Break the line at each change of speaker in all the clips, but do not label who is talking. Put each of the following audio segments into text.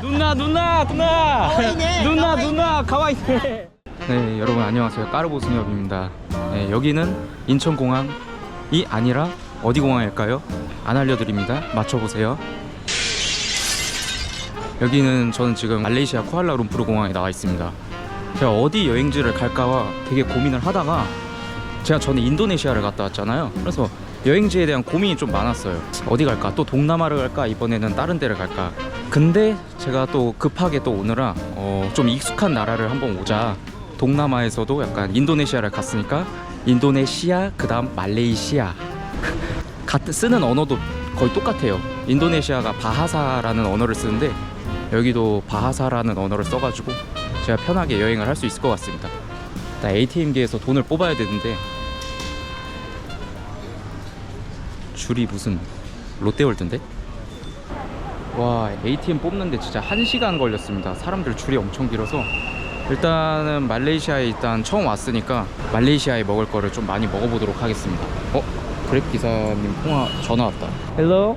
누나 누나 누나.
가와이네,
누나
가와이네.
누나 가와이네. 네 여러분 안녕하세요. 까르보 승엽입니다. 네, 여기는 인천공항이 아니라 어디 공항일까요? 안 알려드립니다. 맞춰보세요. 여기는 저는 지금 말레이시아 쿠알라룸푸르 공항에 나와 있습니다. 제가 어디 여행지를 갈까와 되게 고민을 하다가 제가 전에 인도네시아를 갔다 왔잖아요. 그래서 여행지에 대한 고민이 좀 많았어요. 어디 갈까? 또 동남아를 갈까? 이번에는 다른 데를 갈까 근데 제가 또 급하게 또 오느라 어, 좀 익숙한 나라를 한번 오자. 동남아에서도 약간 인도네시아를 갔으니까 인도네시아 그 다음 말레이시아. 같은 쓰는 언어도 거의 똑같아요. 인도네시아가 바하사라는 언어를 쓰는데 여기도 바하사라는 언어를 써가지고 제가 편하게 여행을 할 수 있을 것 같습니다. 나 ATM기에서 돈을 뽑아야 되는데 줄이 무슨 롯데월드인데? 와 ATM 뽑는데 진짜 한시간 걸렸습니다 사람들 줄이 엄청 길어서 일단은 말레이시아에 일단 처음 왔으니까 말레이시아에 먹을 거를 좀 많이 먹어보도록 하겠습니다 어? 그랩 기사님 통화 전화 왔다 Hello?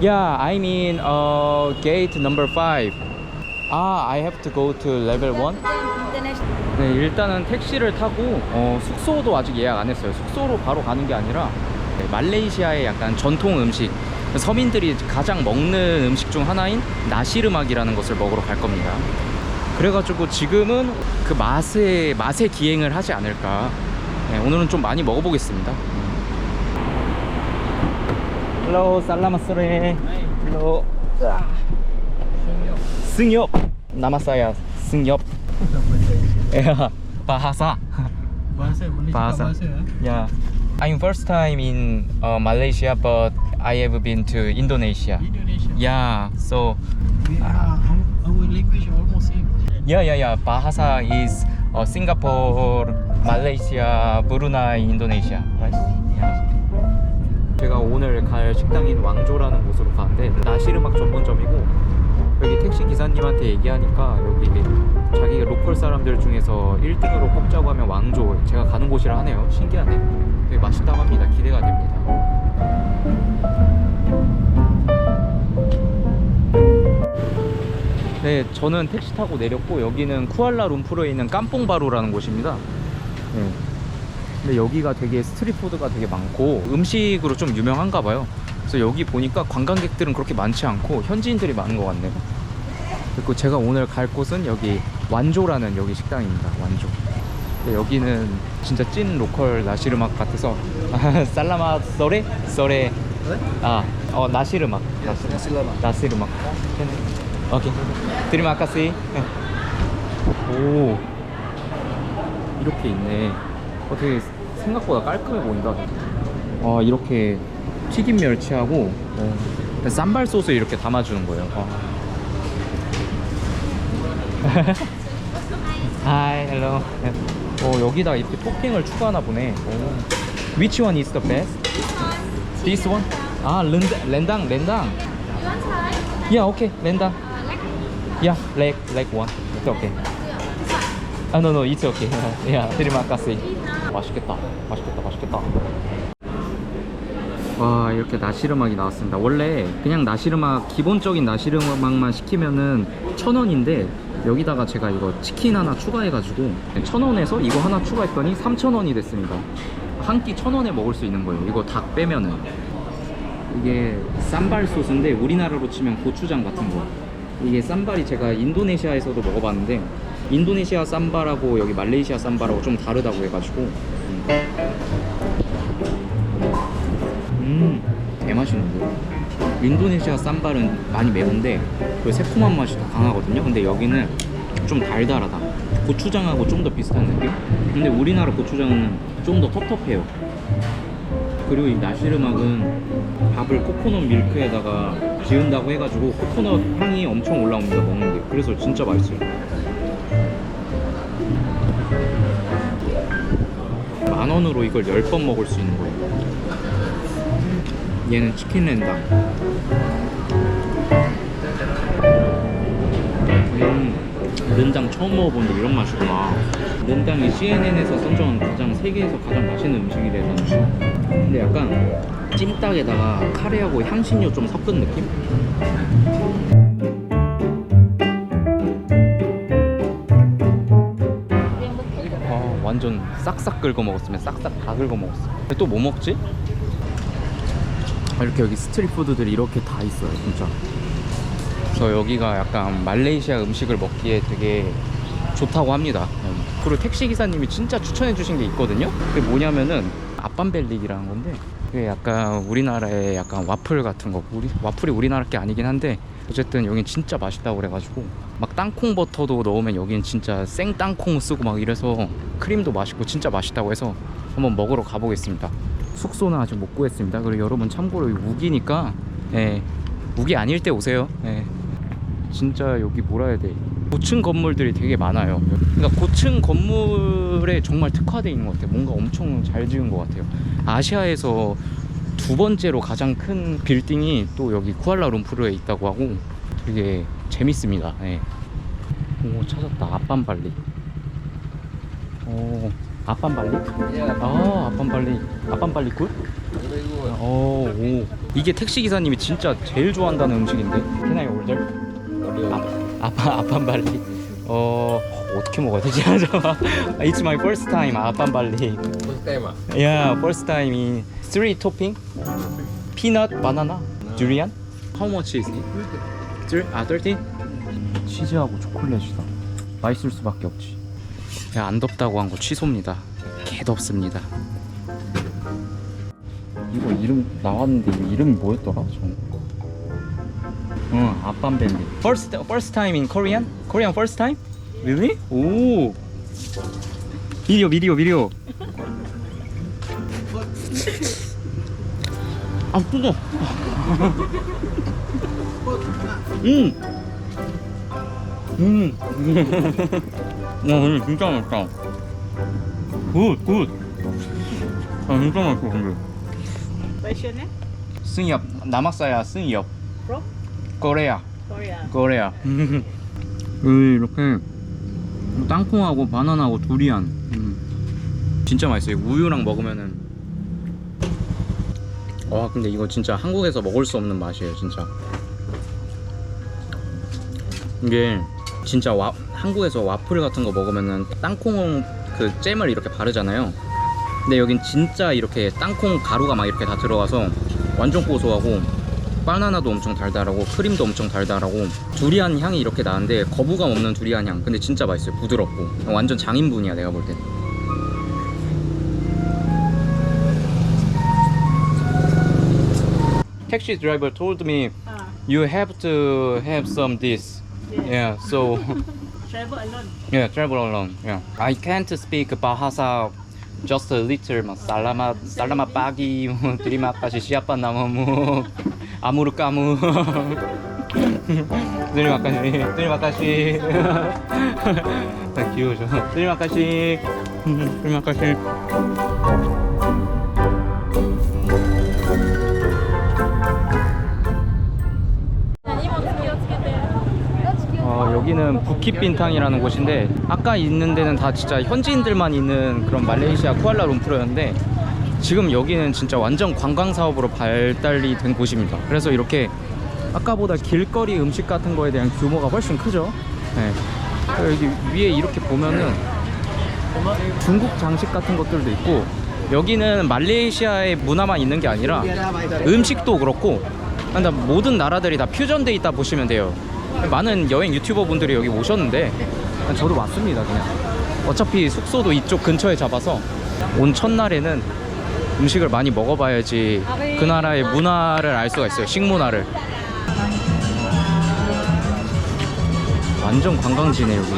Yeah, I'm in uh, gate number 5 Ah, I have to go to level 1? 네, 일단은 택시를 타고 어, 숙소도 아직 예약 안 했어요. 숙소로 바로 가는 게 아니라 네, 말레이시아의 약간 전통 음식, 서민들이 가장 먹는 음식 중 하나인 나시르막이라는 것을 먹으러 갈 겁니다. 그래가지고 지금은 그 맛에 맛에 기행을 하지 않을까. 네, 오늘은 좀 많이 먹어보겠습니다. Hello, 살라마스레. Hello. 승엽. 승엽. Bahasa.
Bahasa
Bahasa.
eh?
Yeah. I'm first time in uh, Malaysia, but I have been to Indonesia.
Indonesia.
Yeah. So
We are, our, language almost same.
yeah, yeah, yeah. Bahasa is uh, Singapore, Malaysia, Brunei, Indonesia, right? Yeah. 제가 오늘 갈 식당인 왕조라는 곳으로 가는데 나시르막 전문점이고 여기 택시 기사님한테 얘기하니까 여기 자기 로컬 사람들 중에서 1등으로 꼽자고 하면 왕조 제가 가는 곳이라 하네요 신기하네 되게 맛있다고 합니다 기대가 됩니다 네 저는 택시 타고 내렸고 여기는 쿠알라룸푸르에 있는 깜뽕바루라는 곳입니다. 네. 근데 여기가 되게 스트리트푸드가 되게 많고 음식으로 좀 유명한가 봐요. 그래서 여기 보니까 관광객들은 그렇게 많지 않고 현지인들이 많은 것 같네요. 그리고 제가 오늘 갈 곳은 여기 완조라는 여기 식당입니다. 완조. 근데 여기는 진짜 찐 로컬 나시르막 같아서 살라마 쏘레? 쏘레 아, 어 나시르막. 나시르막. 나시르막 오케이 들이마 카시 오 이렇게 있네 어, 되게 생각보다 깔끔해 보인다. 아, 이렇게 튀김 멸치하고 어, 쌈발 소스 이렇게 담아 주는 거예요. 아. Hi, hello. 어, 여기다 이렇게 토핑을 추가하나 보네. 오. Which one is the best? This one? 아, 렌당, 렌당, 렌당. Yeah, okay, 렌당. Yeah, leg, leg one. It's okay. 아, no, no, it's okay. yeah, terima kasih. 맛있겠다. 맛있겠다. 맛있겠다. 와, 이렇게 나시르막이 나왔습니다. 원래 그냥 나시르막, 기본적인 나시르막만 시키면은 천 원인데, 여기다가 제가 이거 치킨 하나 추가해가지고, 천 원에서 이거 하나 추가했더니 삼천 원이 됐습니다. 한 끼 천 원에 먹을 수 있는 거예요. 이거 닭 빼면은. 이게 쌈발 소스인데, 우리나라로 치면 고추장 같은 거. 이게 쌈발이 제가 인도네시아에서도 먹어봤는데 인도네시아 쌈발하고 여기 말레이시아 쌈발하고 좀 다르다고 해가지고. 음 개맛있는데. 인도네시아 쌈발은 많이 매운데 그 새콤한 맛이 더 강하거든요. 근데 여기는 좀 달달하다. 고추장하고 좀 더 비슷한 느낌? 근데 우리나라 고추장은 좀 더 텁텁해요 그리고 이 나시르막은 밥을 코코넛 밀크에다가 지은다고 해가지고 코코넛 향이 엄청 올라옵니다 먹는데 그래서 진짜 맛있어요. 만 원으로 이걸 10번 먹을 수 있는 거예요. 얘는 치킨 렌당 음, 렌당 처음 먹어보는데 이런 맛이구나. 렌당이 CNN에서 선정한 가장 세계에서 가장 맛있는 음식이래서 근데 약간 찜닭에다가 카레하고 향신료 좀 섞은 느낌? 아, 완전 싹싹 긁어 먹었으면 싹싹 다 긁어 먹었어 또뭐 먹지? 아, 이렇게 여기 스트리트푸드들이 이렇게 다 있어요 진짜 그래서 여기가 약간 말레이시아 음식을 먹기에 되게 좋다고 합니다. 음. 그리고 택시 기사님이 진짜 추천해 주신 게 있거든요. 그게 뭐냐면은 아빤벨릭이라는 건데 그게 약간 우리나라의 약간 와플 같은 거. 우리 와플이 우리나라 게 아니긴 한데 어쨌든 여긴 진짜 맛있다고 그래가지고 막 땅콩 버터도 넣으면 여긴 진짜 생 땅콩 쓰고 막 이래서 크림도 맛있고 진짜 맛있다고 해서 한번 먹으러 가보겠습니다. 숙소는 아직 못 구했습니다. 그리고 여러분 참고로 우기니까 예, 우기 아닐 때 오세요. 예. 진짜 여기 뭐라 해야 돼 고층 건물들이 되게 많아요. 그러니까 고층 건물에 정말 특화되어 있는 것 같아요. 뭔가 엄청 잘 지은 것 같아요. 아시아에서 두 번째로 가장 큰 빌딩이 또 여기 쿠알라룸푸르에 있다고 하고 되게 재밌습니다. 예. 오 찾았다. 아빤발리. 오 아빤발리? 아 아빤발리. 아빤발리 굿? 오, 오. 이게 택시 기사님이 진짜 제일 좋아한다는 음식인데. Can I order? 아, 아빠 아빤발리 어 어떻게 먹어야 되지? It's my first time 아빤발리
First time ah?
Yeah first time in three topping peanut banana durian How much is it? Three? 아 13? 치즈하고 초콜릿이다 맛있을 수밖에 없지 야, 안 덥다고 한 거 취소입니다 개 덥습니다 이거 이름 나왔는데 이거 이름이 뭐였더라? 저. 응, 아빤벨리. First first time in Korean? Korean first time? Really? 오. 비디오 비디오 비디오. 아 뜨거. 음. 음. 와 근데 진짜 맛있다. 굿 굿. 아 진짜 맛있어 근데.
What's your name?
승엽 남학사야 승엽.
From?
코레아.
Korea.
거래야. 여기 이렇게 땅콩하고 바나나하고 두리안. 음. 진짜 맛있어요. 우유랑 먹으면은. 와 근데 이거 진짜 한국에서 먹을 수 없는 맛이에요, 진짜. 이게 진짜 와, 한국에서 와플 같은 거 먹으면은 땅콩 그 잼을 이렇게 바르잖아요. 근데 여긴 진짜 이렇게 땅콩 가루가 막 이렇게 다 들어가서 완전 고소하고 바나나도 엄청 달달하고 크림도 엄청 달달하고 두리안 향이 이렇게 나는데 거부감 없는 두리안 향 근데 진짜 맛있어요 부드럽고 완전 장인분이야 내가 볼 땐 택시 드라이버 told me
Ah,
you have to have some this yeah so
travel alone.
yeah travel alone yeah I can't speak bahasa just a little 막 살라마 살라마 빠기 드리마 까시 시아빠 나무 아무르 까무. 드리마 까시 드리마 까시 나 귀여워져 드리마 까시 드리마 까시 어, 여기는 부킷빈탕이라는 곳인데 아까 있는 데는 다 진짜 현지인들만 있는 그런 말레이시아 쿠알라룸푸르였는데 지금 여기는 진짜 완전 관광 사업으로 발달이 된 곳입니다. 그래서 이렇게 아까보다 길거리 음식 같은 거에 대한 규모가 훨씬 크죠. 네. 여기 위에 이렇게 보면은 중국 장식 같은 것들도 있고 여기는 말레이시아의 문화만 있는 게 아니라 음식도 그렇고 근데 모든 나라들이 다 퓨전돼 있다 보시면 돼요. 많은 여행 유튜버 분들이 여기 오셨는데 저도 왔습니다 그냥. 어차피 숙소도 이쪽 근처에 잡아서 온 첫날에는 음식을 많이 먹어봐야지 그 나라의 문화를 알 수가 있어요. 식문화를. 완전 관광지네 여기.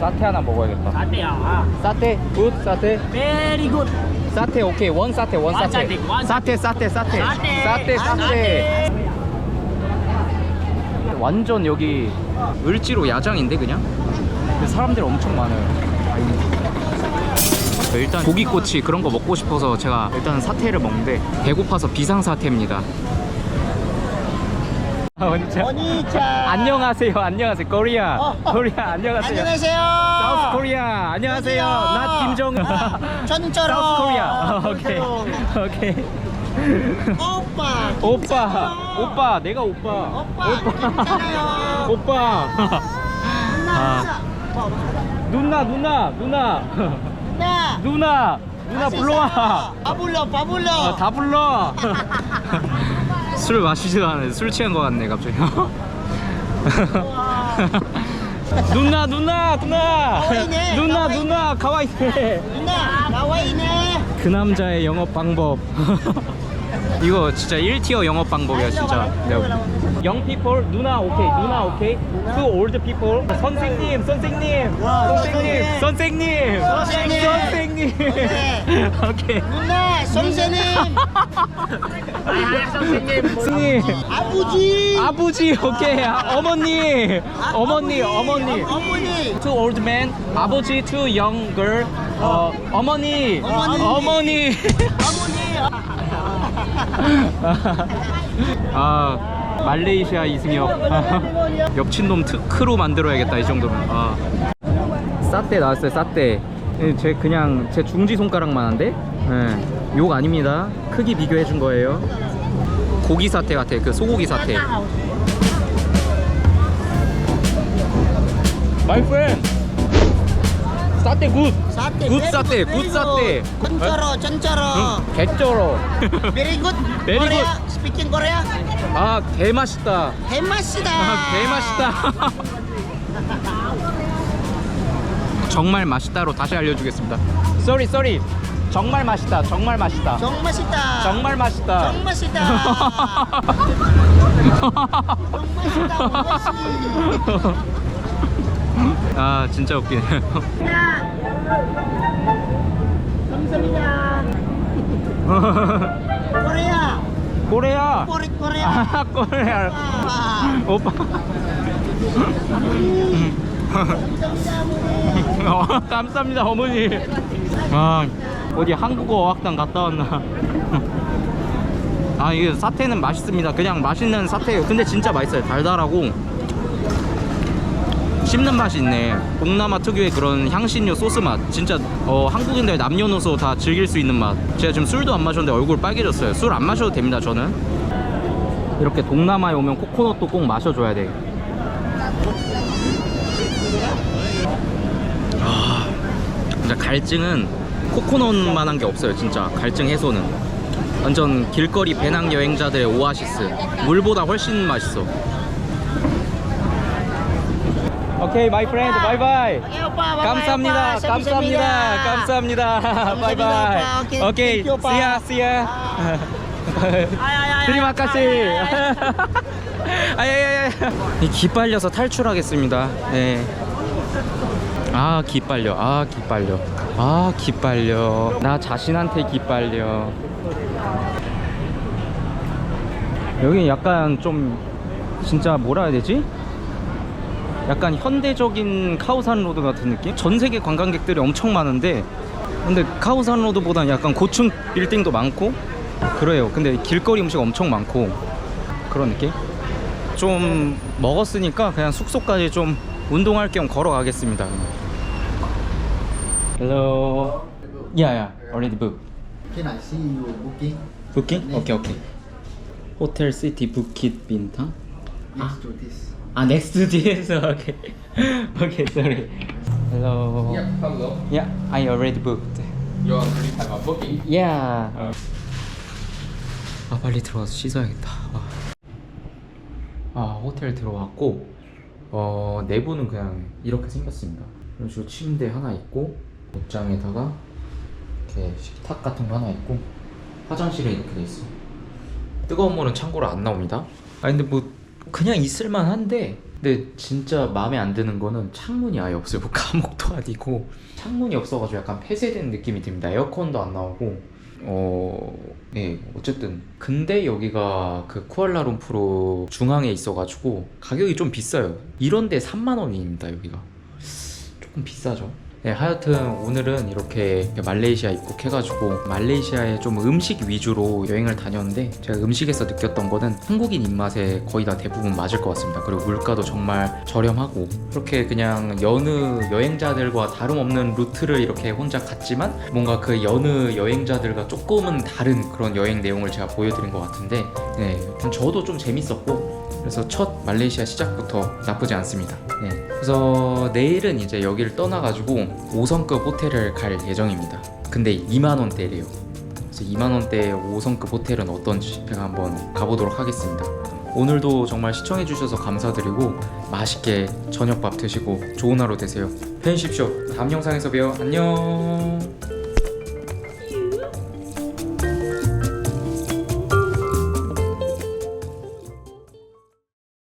사테 하나 먹어야겠다.
Ah.
사테 굿 사테.
Very good.
사테 오케이 원 사테 원 사테
사테
사테 사테. 사테
사테
완전 여기 을지로 야장인데 그냥 사람들 엄청 많아요 일단 고기꼬치 그런 거 먹고 싶어서 제가 일단 사태를 먹는데 배고파서 비상사태입니다. 안녕하세요. 안녕하세요. 코리아. 코리아 안녕하세요.
안녕하세요.
사우스 코리아. 안녕하세요. 나 김정은
전처럼.
사우스 코리아. 오케이. 오케이.
오빠.
오빠. 오빠. 내가 오빠.
오빠. 괜찮아요.
오빠. 아, 누나 누나 누나
Na.
누나 누나 불러와.
Pabulo, pabulo.
아, 다 불러. 술 마시지도 않아요 술 취한 것 같네 갑자기. 누나 누나 누나.
가와이네,
누나
가와이.
누나 가와이네.
Na, kawaii ne.
그 남자의 영업 방법 이거 진짜 1티어 영업 방법이야 진짜. Young people 누나 오케이 누나 오케이. Two old people. 선생님 선생님.
와,
선생님 선생님.
선생님.
선생님.
네.
오케이.
Na, 선생님.
선생님.
아버지.
아버지 오케이. 아, 어머니. 어머니 어머니.
어머니.
Two old man 아버지 two young girl. 어, 어머니.
어머니.
어머니 아 말레이시아 이승엽. 엽친놈 특크로 만들어야겠다 이 정도면. 아. 싸떼 나왔어요 싸떼. 예, 제 그냥 제 중지 손가락만 한데? 예, 욕 아닙니다. 크기 비교해 준 거예요. 고기 사태 같아 그 소고기 사태. My friend 싸떼 굿
Sate.
굿 sate.
good. Cencoro, cencoro.
응, 개쩔어
Very good.
Very
Korea.
good.
Speaking Korea.
아 개맛있다
개맛이다.
아, 개맛있다. 정말 맛있다로 다시 알려주겠습니다. Sorry, sorry. 정말 맛있다. 정말 맛있다.
정 맛있다.
정말 맛있다.
정 맛있다. 정 맛있다.
아 진짜 웃기네.
감사합니다. 코리아.
코레아.
코리 코리아.
아 코레아.
아.
오빠. 어, 감사합니다 어머니. 아 어디 한국어 어학당 갔다 왔나. 아 이게 사태는 맛있습니다. 그냥 맛있는 사태예요. 근데 진짜 맛있어요. 달달하고 씹는 맛이 있네. 동남아 특유의 그런 향신료 소스 맛. 진짜 어, 한국인들 남녀노소 다 즐길 수 있는 맛. 제가 지금 술도 안 마셨는데 얼굴 빨개졌어요. 술 안 마셔도 됩니다. 저는. 이렇게 동남아에 오면 코코넛도 꼭 마셔줘야 돼. 아, 진짜 갈증은 코코넛만한 게 없어요. 진짜 갈증 해소는. 완전 길거리 배낭 여행자들의 오아시스. 물보다 훨씬 맛있어. 오케이, 마이 프렌드, 바이바이. 감사합니다. 감사합니다.
감사합니다.
바이바이.
오케이.
see ya. 드리마 까시. 아야야야. 이 기빨려서 탈출하겠습니다. 네. 아 기빨려. 아 기빨려. 아 기빨려. 나 자신한테 기빨려. 여기 약간 좀 진짜 뭐라 해야 되지? 약간 현대적인 카오산 로드 같은 느낌? 전 세계 관광객들이 엄청 많은데 근데 카오산 로드보다는 약간 고층 빌딩도 많고 그래요. 근데 길거리 음식 엄청 많고 그런 느낌? 좀 먹었으니까 그냥 숙소까지 좀 운동할 겸 걸어가겠습니다. Hello. Yeah, yeah. Already booked.
Can I see you booking
Booking? Okay, okay. 호텔 시티 부킷 빈탕.
next to this?
아, next this. Okay. Okay, sorry. Hello.
Yep, hello.
Yeah, I already booked.
You already have a booking.
Yeah. 아 빨리 들어가서 씻어야겠다. 아, 아 호텔 들어왔고 어 내부는 그냥 이렇게 생겼습니다. 이런 식으로 침대 하나 있고 옷장에다가 이렇게 식탁 같은 거 하나 있고 화장실에 이렇게 돼 있어. 뜨거운 물은 참고로 안 나옵니다. 아 근데 뭐 그냥 있을만 한데 근데 진짜 마음에 안 드는 거는 창문이 아예 없어요. 뭐 감옥도 아니고 창문이 없어가지고 약간 폐쇄된 느낌이 듭니다. 에어컨도 안 나오고 어, 네, 어쨌든 근데 여기가 그 쿠알라룸푸르 중앙에 있어가지고 가격이 좀 비싸요. 이런데 3만 원입니다 여기가. 조금 비싸죠. 네, 하여튼 오늘은 이렇게 말레이시아 입국해가지고 말레이시아에 좀 음식 위주로 여행을 다녔는데 제가 음식에서 느꼈던 거는 한국인 입맛에 거의 다 대부분 맞을 것 같습니다. 그리고 물가도 정말 저렴하고 이렇게 그냥 여느 여행자들과 다름없는 루트를 이렇게 혼자 갔지만 뭔가 그 여느 여행자들과 조금은 다른 그런 여행 내용을 제가 보여드린 것 같은데 네, 저도 좀 재밌었고 그래서 첫 말레이시아 시작부터 나쁘지 않습니다. 네. 그래서 내일은 이제 여기를 떠나가지고 5성급 호텔을 갈 예정입니다. 근데 2만 원대래요. 그래서 2만 원대 5성급 호텔은 어떤지 제가 한번 가보도록 하겠습니다. 오늘도 정말 시청해주셔서 감사드리고 맛있게 저녁밥 드시고 좋은 하루 되세요. 쉽시오. 다음 영상에서 봬요. 안녕.